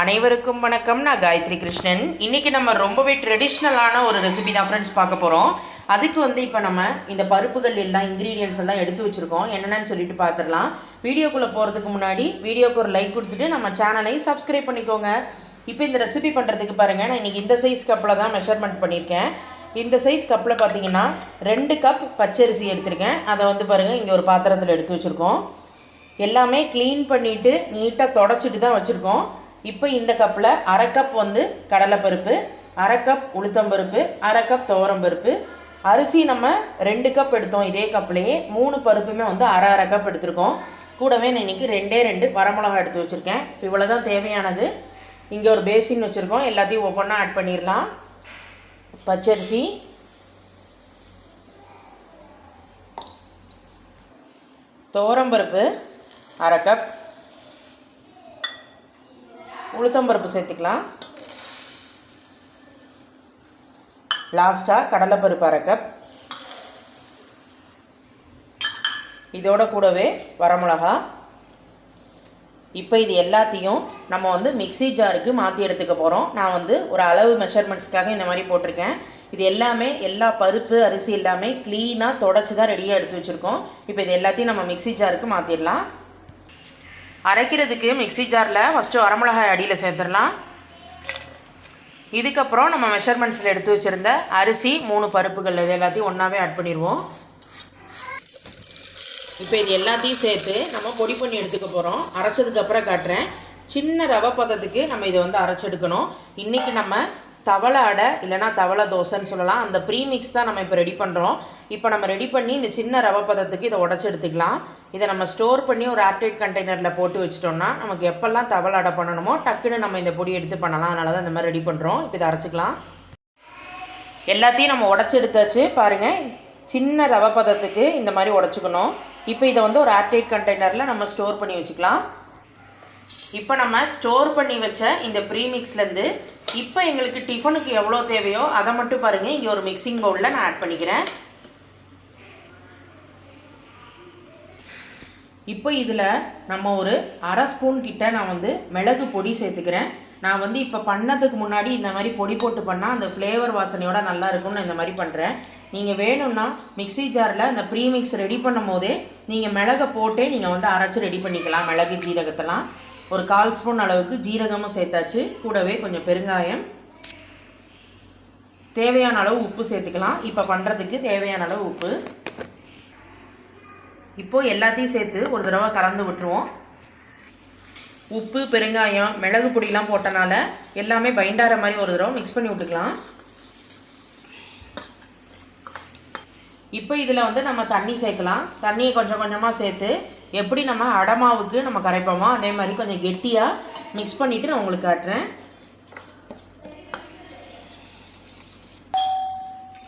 அனைவருக்கும் வணக்கம். நான் காயத்ரி கிருஷ்ணன். இன்றைக்கி நம்ம ரொம்பவே ட்ரெடிஷ்னலான ஒரு ரெசிபி தான் ஃப்ரெண்ட்ஸ் பார்க்க போகிறோம் அதுக்கு வந்து இப்போ நம்ம இந்த பருப்புகள் எல்லாம் இன்க்ரீடியன்ஸ் எல்லாம் எடுத்து வச்சுருக்கோம். என்னென்னு சொல்லிட்டு பார்த்துடலாம். வீடியோக்குள்ளே போகிறதுக்கு முன்னாடி வீடியோக்கு ஒரு லைக் கொடுத்துட்டு நம்ம சேனலை சப்ஸ்கிரைப் பண்ணிக்கோங்க. இப்போ இந்த ரெசிபி பண்ணுறதுக்கு பாருங்கள் நான் இன்றைக்கி இந்த சைஸ் கப்பில் தான் மெஷர்மெண்ட் பண்ணியிருக்கேன். இந்த சைஸ் கப்பில் பார்த்தீங்கன்னா ரெண்டு கப் பச்சரிசி எடுத்திருக்கேன். அதை வந்து பாருங்கள் இங்கே ஒரு பாத்திரத்தில் எடுத்து வச்சுருக்கோம். எல்லாமே க்ளீன் பண்ணிவிட்டு நீட்டாக தொடச்சிட்டு தான் வச்சுருக்கோம். இப்போ இந்த கப்பில் அரை கப் வந்து கடலைப்பருப்பு அரை கப் உளுத்தம்பருப்பு அரை கப் துவரம்பருப்பு அரிசி நம்ம ரெண்டு கப் எடுத்தோம் இதே கப்லேயே மூணு பருப்புமே வந்து அரை அரை கப் எடுத்திருக்கோம். கூடவே நான் இன்றைக்கி ரெண்டே ரெண்டு வரமிளகா எடுத்து வச்சுருக்கேன். இவ்வளோ தான் தேவையானது. இங்கே ஒரு பேசின் வச்சுருக்கோம். எல்லாத்தையும் ஒவ்வொன்றா ஆட் பண்ணிடலாம். பச்சரிசி. துவரம்பருப்பு அரை கப் உளுத்தம்பருப்பு சேர்த்துக்கலாம். லாஸ்ட்டாக கடலைப்பருப்பு அரை கப் இதோட கூடவே வரமிளகா. இப்போ இது எல்லாத்தையும் நம்ம வந்து மிக்ஸி ஜாருக்கு மாற்றி எடுத்துக்க போகிறோம் நான் வந்து ஒரு அளவு மெஷர்மெண்ட்ஸ்க்காக இந்த மாதிரி போட்டிருக்கேன். இது எல்லாமே எல்லா பருப்பு அரிசி எல்லாமே க்ளீனாக தொடச்சி தான் ரெடியாக எடுத்து வச்சுருக்கோம். இப்போ இது எல்லாத்தையும் நம்ம மிக்ஸி ஜாருக்கு மாற்றிடலாம் அரைக்கிறதுக்கு மிக்ஸி ஜாரில் ஃபஸ்ட்டு வரமிளகாய் அடியில் சேர்த்துடலாம். இதுக்கப்புறம் நம்ம மெஷர்மெண்ட்ஸில் எடுத்து வச்சுருந்த அரிசி மூணு பருப்புகள் இது எல்லாத்தையும் ஒன்றாவே ஆட் பண்ணிடுவோம். இப்போ இது எல்லாத்தையும் சேர்த்து நம்ம பொடி பண்ணி எடுத்துக்க போகிறோம் அரைச்சதுக்கப்புறம் காட்டுறேன். சின்ன ரவை பதத்துக்கு நம்ம இதை வந்து அரைச்செடுக்கணும். இன்றைக்கி நம்ம தவளை அடை இல்லைனா தவளை தோசைன்னு சொல்லலாம். அந்த ப்ரீமிக்ஸ் தான் நம்ம இப்போ ரெடி பண்ணுறோம் இப்போ நம்ம ரெடி பண்ணி இந்த சின்ன ரவை பதத்துக்கு இதை உடச்சி எடுத்துக்கலாம். இதை நம்ம ஸ்டோர் பண்ணி ஒரு ஆப்டேட் கண்டெய்னரில் போட்டு வச்சிட்டோம்னா நமக்கு எப்போல்லாம் தவளை அடை பண்ணணுமோ டக்குன்னு நம்ம இந்த பொடி எடுத்து பண்ணலாம். அதனால தான் இந்த மாதிரி ரெடி பண்ணுறோம் இப்போ இதை அரைச்சிக்கலாம். எல்லாத்தையும் நம்ம உடச்சி எடுத்தாச்சு. பாருங்கள் சின்ன ரவை பதத்துக்கு இந்த மாதிரி உடச்சிக்கணும். இப்போ இதை வந்து ஒரு ஆப்டேட் கண்டெய்னரில் நம்ம ஸ்டோர் பண்ணி வச்சுக்கலாம். இப்போ நம்ம ஸ்டோர் பண்ணி வச்ச இந்த ப்ரீமிக்ஸ்லேருந்து இப்போ எங்களுக்கு டிஃபனுக்கு எவ்வளோ தேவையோ அதை மட்டும் பாருங்கள் இங்கே ஒரு மிக்சிங் பவுலில் நான் ஆட் பண்ணிக்கிறேன். இப்போ இதில் நம்ம ஒரு அரை ஸ்பூன் கிட்ட நான் வந்து மிளகு பொடி சேர்த்துக்கிறேன். நான் வந்து இப்போ பண்ணதுக்கு முன்னாடி இந்த மாதிரி பொடி போட்டு பண்ணால் அந்த ஃப்ளேவர் வாசனையோட நல்லா இருக்கும்னு நான் இந்த மாதிரி பண்ணுறேன் நீங்கள் வேணும்னா மிக்ஸி ஜாரில் இந்த ப்ரீமிக்ஸ் ரெடி பண்ணும் போதே நீங்கள் மிளகை போட்டே நீங்கள் வந்து அரைச்சி ரெடி பண்ணிக்கலாம். மிளகு ஜீரகத்தெல்லாம். ஒரு கால் ஸ்பூன் அளவுக்கு ஜீரகமும் சேர்த்தாச்சு. கூடவே கொஞ்சம் பெருங்காயம். தேவையான அளவு உப்பு சேர்த்துக்கலாம். இப்போ பண்ணுறதுக்கு தேவையான அளவு உப்பு. இப்போது எல்லாத்தையும் சேர்த்து ஒரு தடவை கலந்து விட்டுருவோம். உப்பு பெருங்காயம் மிளகு பொடியெலாம் போட்டனால எல்லாமே பைண்டார மாதிரி ஒரு தடவை மிக்ஸ் பண்ணி விட்டுக்கலாம். இப்போ இதில் வந்து நம்ம தண்ணி சேர்க்கலாம். தண்ணியை கொஞ்சம் கொஞ்சமாக சேர்த்து எப்படி நம்ம அடமாவுக்கு நம்ம கரைப்போமோ அதே மாதிரி கொஞ்சம் கெட்டியாக மிக்ஸ் பண்ணிவிட்டு நான் உங்களுக்கு காட்டுறேன்.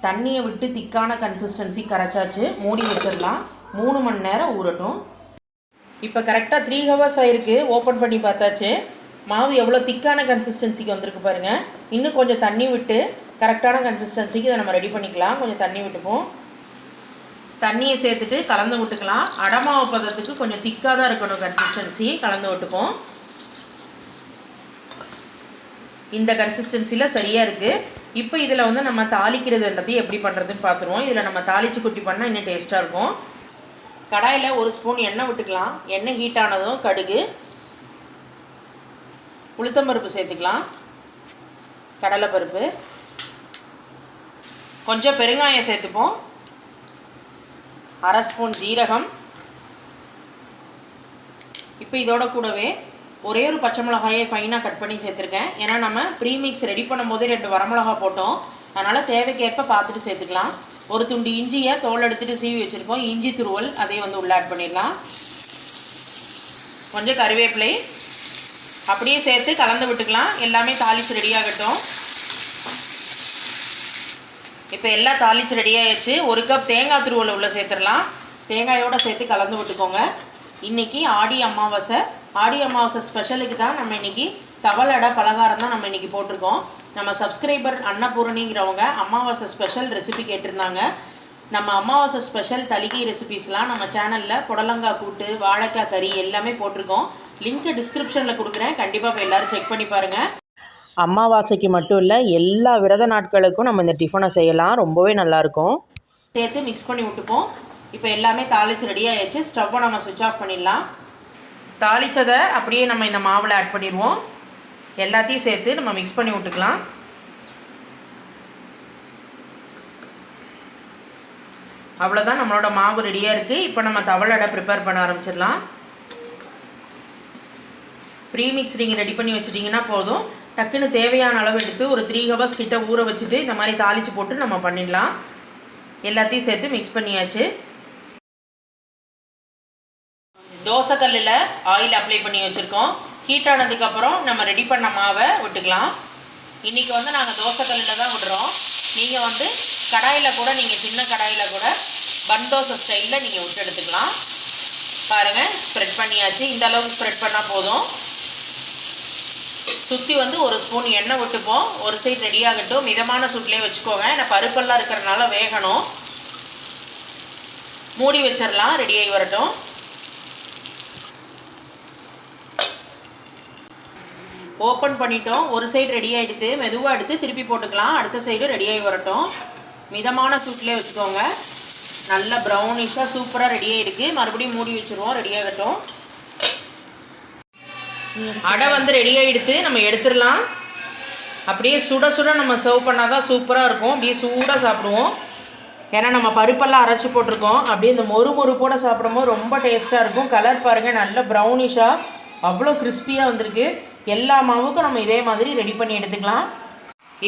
தண்ணியை விட்டு திக்கான கன்சிஸ்டன்சி கரைச்சாச்சு. மூடி வச்சிடலாம். மூணு மணி நேரம் ஊறட்டும். இப்போ கரெக்டாக த்ரீ ஹவர்ஸ் ஆயிருக்கு. ஓப்பன் பண்ணி பார்த்தாச்சு. மாவு எவ்வளோ திக்கான கன்சிஸ்டன்சிக்கு வந்திருக்கு பாருங்கள் இன்னும் கொஞ்சம் தண்ணி விட்டு கரெக்டான கன்சிஸ்டன்சிக்கு இதை நம்ம ரெடி பண்ணிக்கலாம். கொஞ்சம் தண்ணி விட்டுப்போம். தண்ணியை சேர்த்துட்டு கலந்து விட்டுக்கலாம். அடமாவு பதத்துக்கு கொஞ்சம் திக்காக தான் இருக்கணும் கன்சிஸ்டன்சி கலந்து விட்டுப்போம். இந்த கன்சிஸ்டன்சியில் சரியாக இருக்குது இப்போ இதில் வந்து நம்ம தாளிக்கிறது எல்லாத்தையும் எப்படி பண்ணுறதுன்னு பார்த்துருவோம் இதில் நம்ம தாளித்து குட்டி பண்ணால் இன்னும் டேஸ்ட்டாக இருக்கும். கடாயில் ஒரு ஸ்பூன் எண்ணெய் விட்டுக்கலாம். எண்ணெய் ஹீட் ஆனதும் கடுகு. உளுத்தம்பருப்பு சேர்த்துக்கலாம். கடலைப்பருப்பு கொஞ்சம் பெருங்காயம் சேர்த்துப்போம். அரை ஸ்பூன் ஜீரகம். இப்போ இதோட கூடவே ஒரே ஒரு பச்சை மிளகாயை ஃபைனாக கட் பண்ணி சேர்த்துருக்கேன். ஏன்னா நம்ம ப்ரீமிக்ஸ் ரெடி பண்ணும்போதே ரெண்டு வரமிளகா போட்டோம். அதனால் தேவைக்கேற்ப பார்த்துட்டு சேர்த்துக்கலாம். ஒரு துண்டு இஞ்சியை தோல் எடுத்துகிட்டு சீவி வச்சுருக்கோம். இஞ்சி துருவல் அதையும் வந்து உள்ளே ஆட் பண்ணிடலாம். கொஞ்சம் கருவேப்பிலை அப்படியே சேர்த்து கலந்து விட்டுக்கலாம். எல்லாமே தாளிச்சு ரெடியாகட்டும் இப்போ எல்லாம் தாளிச்சு ரெடி ஆயிடுச்சு. ஒரு கப் தேங்காய் துருவலை உள்ளே சேர்த்துடலாம். தேங்காயோடு சேர்த்து கலந்து விட்டுக்கோங்க. இன்றைக்கி ஆடி அமாவாசை. ஆடி அமாவாசை ஸ்பெஷலுக்கு தான் நம்ம இன்றைக்கி தவளடை பலகாரம் தான் நம்ம இன்றைக்கி போட்டிருக்கோம். நம்ம சப்ஸ்கிரைபர் அன்னபூரணிங்கிறவங்க அமாவாசை ஸ்பெஷல் ரெசிபி கேட்டிருந்தாங்க. நம்ம அமாவாசை ஸ்பெஷல் தலிகை ரெசிபீஸ்லாம் நம்ம சேனலில் புடலங்காய் கூட்டு வாழைக்காய் கறி எல்லாமே போட்டிருக்கோம். லிங்க்கு டிஸ்கிரிப்ஷனில் கொடுக்குறேன். கண்டிப்பாக இப்போ எல்லோரும் செக் பண்ணி பாருங்கள் அமாவாசைக்கு மட்டும் இல்லை எல்லா விரத நாட்களுக்கும் நம்ம இந்த டிஃபனை செய்யலாம். ரொம்பவே நல்லாயிருக்கும். சேர்த்து மிக்ஸ் பண்ணி விட்டுப்போம். இப்போ எல்லாமே தாளித்து ரெடி ஆயிடுச்சு ஸ்டவ்வை நம்ம சுவிட்ச் ஆஃப் பண்ணிடலாம். தாளித்ததை அப்படியே நம்ம இந்த மாவில் ஆட் பண்ணிடுவோம். எல்லாத்தையும் சேர்த்து நம்ம மிக்ஸ் பண்ணி விட்டுக்கலாம். அவ்வளோதான் நம்மளோட மாவு ரெடியாக இருக்குது இப்போ நம்ம தவளடை ப்ரிப்பேர் பண்ண ஆரம்பிச்சிடலாம். ப்ரீமிக்ஸ் நீங்கள் ரெடி பண்ணி வச்சிட்டிங்கன்னா போதும். டக்குன்னு தேவையான அளவு எடுத்து ஒரு த்ரீ ஹவர்ஸ் கிட்ட ஊற வச்சுட்டு இந்த மாதிரி தாளித்து போட்டு நம்ம பண்ணிடலாம். எல்லாத்தையும் சேர்த்து மிக்ஸ் பண்ணியாச்சு. தோசைக்கல்லில் ஆயில் அப்ளை பண்ணி வச்சுருக்கோம். ஹீட் ஆனதுக்கப்புறம் நம்ம ரெடி பண்ண மாவை விட்டுக்கலாம். இன்றைக்கி வந்து நாங்கள் தோசைக்கல்லில் தான் விடுறோம். நீங்கள் வந்து கடாயில் கூட நீங்கள் சின்ன கடாயில் கூட பன் தோசை ஸ்டைலில் நீங்கள் விட்டு எடுத்துக்கலாம். பாருங்கள் ஸ்ப்ரெட் பண்ணியாச்சு. இந்த அளவுக்கு ஸ்ப்ரெட் பண்ணால் போதும். சுற்றி வந்து ஒரு ஸ்பூன் எண்ணெய் விட்டுப்போம். ஒரு சைடு ரெடியாகட்டும் மிதமான சூட்லேயே வச்சுக்கோங்க. ஏன்னா பருப்பெல்லாம் இருக்கிறனால வேகணும். மூடி வச்சிடலாம் ரெடியாகி வரட்டும். ஓப்பன் பண்ணிட்டோம். ஒரு சைடு ரெடி ஆகிடுது மெதுவாக எடுத்து திருப்பி போட்டுக்கலாம். அடுத்த சைடு ரெடி ஆகி வரட்டும். மிதமான சூட்லேயே வச்சுக்கோங்க. நல்ல ப்ரௌனிஷாக சூப்பராக ரெடியாக இருக்குது மறுபடியும் மூடி வச்சுருவோம். ரெடியாகட்டும் அடை வந்து ரெடி ஆகிடுத்து நம்ம எடுத்துடலாம். அப்படியே சுட சுட நம்ம சர்வ் பண்ணால் தான் சூப்பராக இருக்கும். அப்படியே சூடாக சாப்பிடுவோம். ஏன்னா நம்ம பருப்பெல்லாம் அரைச்சி போட்டிருக்கோம். அப்படியே இந்த மொறு மொறுப்போட சாப்பிடும்போது ரொம்ப டேஸ்ட்டாக இருக்கும். கலர் பாருங்கள் நல்ல ப்ரௌனிஷாக அவ்வளோ கிறிஸ்பியாக வந்திருக்கு. எல்லா மாவுக்கும் நம்ம இதே மாதிரி ரெடி பண்ணி எடுத்துக்கலாம்.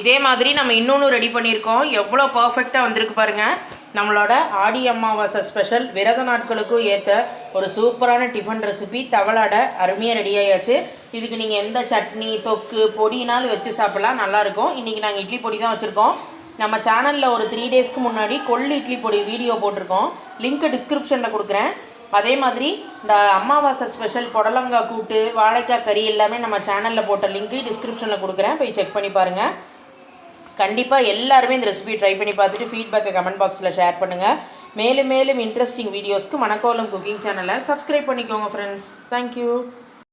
இதே மாதிரி நம்ம இன்னொன்று ரெடி பண்ணியிருக்கோம். எவ்வளோ பர்ஃபெக்டாக வந்திருக்கு பாருங்கள் நம்மளோட ஆடி அமாவாசை ஸ்பெஷல் விரத நாட்களுக்கும் ஏற்ற ஒரு சூப்பரான டிஃபன் ரெசிபி தவளாடை அருமையாக ரெடி ஆயாச்சு. இதுக்கு நீங்கள் எந்த சட்னி தொக்கு பொடினாலும் வச்சு சாப்பிட்லாம் நல்லாயிருக்கும் இன்றைக்கி நாங்கள் இட்லி பொடி தான் வச்சுருக்கோம். நம்ம சேனலில் ஒரு த்ரீ டேஸ்க்கு முன்னாடி கொள்ளு இட்லி பொடி வீடியோ போட்டிருக்கோம். லிங்க் டிஸ்கிரிப்ஷனில் கொடுக்குறேன். அதே மாதிரி இந்த அமாவாசை ஸ்பெஷல் புடலங்காய் கூட்டு வாழைக்காய் கறி எல்லாமே நம்ம சேனலில் போட்ட லிங்க்கு டிஸ்கிரிப்ஷனில் கொடுக்குறேன். போய் செக் பண்ணி பாருங்கள் கண்டிப்பாக எல்லாருமே இந்த ரெசிபி ட்ரை பண்ணி பார்த்துட்டு ஃபீட்பேக்கை கமெண்ட் பாக்ஸில் ஷேர் பண்ணுங்கள் மேலும் மேலும் இன்ட்ரெஸ்டிங் வீடியோஸ்க்கு மணக்கோலம் குக்கிங் சேனலை சப்ஸ்கிரைப் பண்ணிக்கோங்க ஃப்ரெண்ட்ஸ் தேங்க்யூ